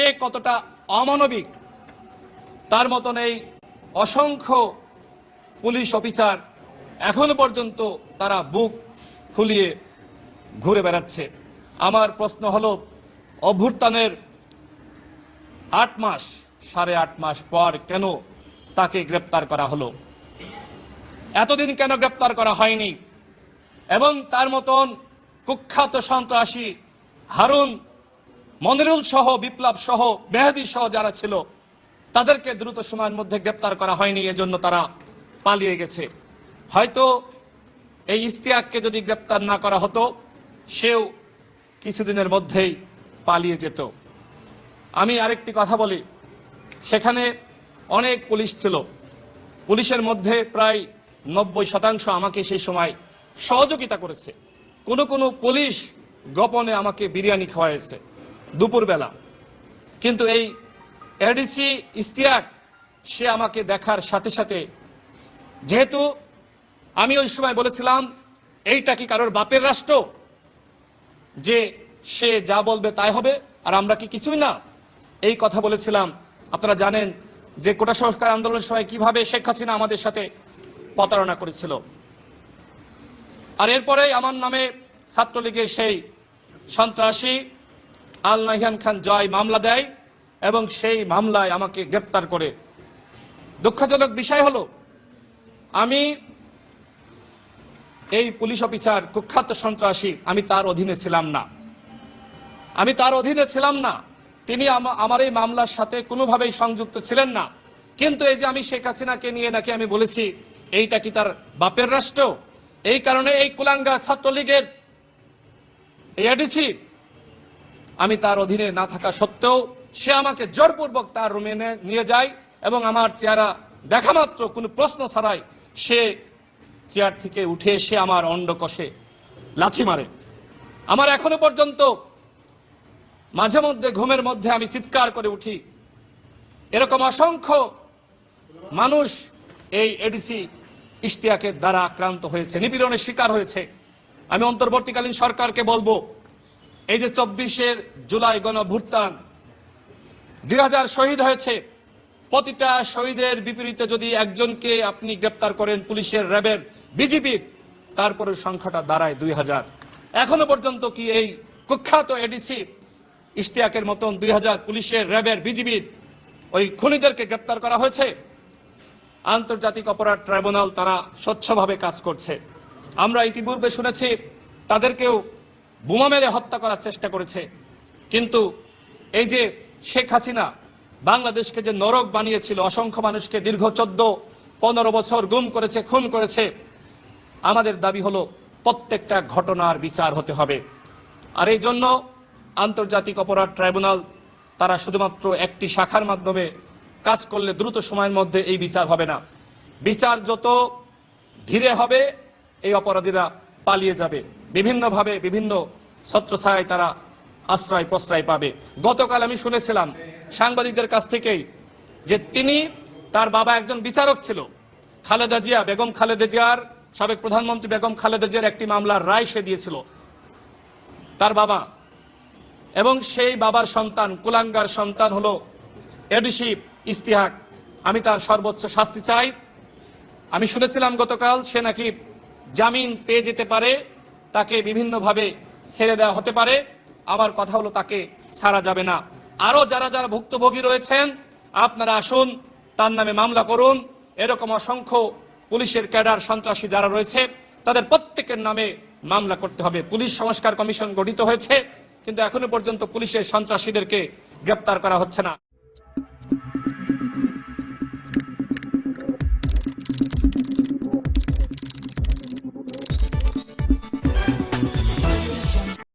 সে কতটা অমানবিক, তার মতন এই অসংখ্য পুলিশ অফিসার এখনও পর্যন্ত তারা বুক ফুলিয়ে ঘুরে বেড়াচ্ছে। আমার প্রশ্ন হল, অভ্যুত্থানের আট মাস, সাড়ে আট মাস পর কেন তাকে গ্রেপ্তার করা হলো? এতদিন কেন গ্রেপ্তার করা হয়নি? এবং তার মতন কুখ্যাত সন্ত্রাসী হারুন মনিরুল সহ, বিপ্লব সহ, মেহেদি সহ যারা ছিল, তাদেরকে দ্রুত সময়ের মধ্যে গ্রেপ্তার করা হয়নি, এজন্য তারা পালিয়ে গেছে। হয়তো এই ইস্তিয়াককে যদি গ্রেপ্তার না করা হতো, সেও কিছুদিনের মধ্যেই পালিয়ে যেত। আমি আরেকটি কথা বলি। সেখানে অনেক পুলিশ ছিল। পুলিশের মধ্যে প্রায় নব্বই শতাংশ আমাকে সেই সময় সহযোগিতা করেছে। কোনো কোনো পুলিশ গোপনে আমাকে বিরিয়ানি খাওয়াইছে। দুপুরবেলা। কিন্তু এই এডিসি ইস্তিয়াক সে আমাকে দেখার সাথে সাথে, যেহেতু আমি ওই সময় বলেছিলাম, এইটা কি কারোর বাপের রাষ্ট্র? যে সে যা বলবে তাই হবে, আর আমরা কি কিছুই না? এই কথা বলেছিলাম। আপনারা জানেন যে কোটা সংস্কার আন্দোলনের সময় কীভাবে শেখ হাসিনা আমাদের সাথে প্রতারণা করেছিল। আর এরপরে আমার নামে ছাত্রলীগের সেই সন্ত্রাসী আল নাহিয়ান খান জয় মামলা দেয় এবং সেই মামলায় আমাকে গ্রেপ্তার করে। দুঃখজনক বিষয় হলো, আমি এই পুলিশ অফিসার কুখ্যাত সন্ত্রাসী, আমি তার অধীনে ছিলাম না। আমি তার অধীনে ছিলাম না। তিনি আমা- আমার এই মামলার সাথে কোনোভাবেই সংযুক্ত ছিলেন না। কিন্তু এই যে আমি শেখ হাসিনাকে নিয়ে নাকি আমি বলেছি, এইটা কি তার বাপের রাষ্ট্র? এই কারণে এই কুলাঙ্গা ছাত্রলীগের এডিসি আমি তার অধীনে না থাকা সত্ত্বেও সে আমাকে জোরপূর্বক তার রুমে নিয়ে যায় এবং আমার চেহারা দেখা মাত্র কোনো প্রশ্ন ছাড়াই সে চেয়ার থেকে উঠে এসে আমার অন্ডকষে লাথি মারে। আমার এখনও পর্যন্ত মাঝে মধ্যে ঘুমের মধ্যে আমি চিৎকার করে উঠি। এরকম অসংখ্য মানুষ এই এডিসি ইশতিয়াকের দ্বারা আক্রান্ত হয়েছে, নিপীড়নের শিকার হয়েছে। আমি অন্তর্বর্তীকালীন সরকারকে বলব এই যে চব্বিশের জুলাই গণভুত্থান, দুই হাজার শহীদ হয়েছে। প্রতিটা শহীদের বিপরীতে যদি একজনকে আপনি গ্রেপ্তার করেন পুলিশের র্যাবের বিজিবির তারপরে সংখ্যাটা দাঁড়ায় দুই হাজার। এখনও পর্যন্ত কি এই কুখ্যাত এডিসি ইশতিয়াকের মতন দুই হাজার পুলিশের র্যাবের বিজিবির ওই খুনিদেরকে গ্রেপ্তার করা হয়েছে? আন্তর্জাতিক অপরাধ ট্রাইব্যুনাল তারা স্বচ্ছভাবে কাজ করছে। আমরা ইতিপূর্বে শুনেছি, তাদেরকেও বোমা মেরে হত্যা করার চেষ্টা করেছে। কিন্তু এই যে শেখ হাসিনা বাংলাদেশকে যে নরক বানিয়েছিল, অসংখ্য মানুষকে দীর্ঘ চোদ্দ, পনেরো বছর গুম করেছে, খুন করেছে, আমাদের দাবি হলো প্রত্যেকটা ঘটনার বিচার হতে হবে। আর এই জন্য আন্তর্জাতিক অপরাধ ট্রাইব্যুনাল তারা শুধুমাত্র একটি শাখার মাধ্যমে কাজ করলে দ্রুত সময়ের মধ্যে এই বিচার হবে না। বিচার যত ধীরে হবে, এই অপরাধীরা পালিয়ে যাবে। বিভিন্নভাবে বিভিন্ন ছত্রছায়ায় তারা আশ্রয় প্রশ্রয় পাবে। গতকাল আমি শুনেছিলাম সাংবাদিকদের কাছ থেকেই যে তিনি তার বাবা একজন বিচারক ছিল। খালেদা জিয়া, বেগম খালেদা জিয়ার সাবেক প্রধানমন্ত্রী বেগম খালেদা জিয়ার একটি মামলার রায় সে দিয়েছিল। তার বাবা এবং সেই বাবার সন্তান, কুলাঙ্গার সন্তান হলো এডিসি ইস্তিহাক আমি তার সর্বোচ্চ শাস্তি চাই। আমি শুনেছিলাম গতকাল সে নাকি জামিন পেয়ে যেতে পারে তাকে বিভিন্নভাবে ছেড়ে দেওয়া হতে পারে। আবার কথা হলো তাকে ছাড়া যাবে না। আরও যারা যারা ভুক্তভোগী রয়েছেন, আপনারা আসুন, তার নামে মামলা করুন। এরকম অসংখ্য পুলিশের ক্যাডার সন্ত্রাসী যারা রয়েছে, তাদের প্রত্যেকের নামে মামলা করতে হবে। পুলিশ সংস্কার কমিশন গঠিত হয়েছে, কিন্তু এখনও পর্যন্ত পুলিশের সন্ত্রাসীদেরকে গ্রেপ্তার করা হচ্ছে না।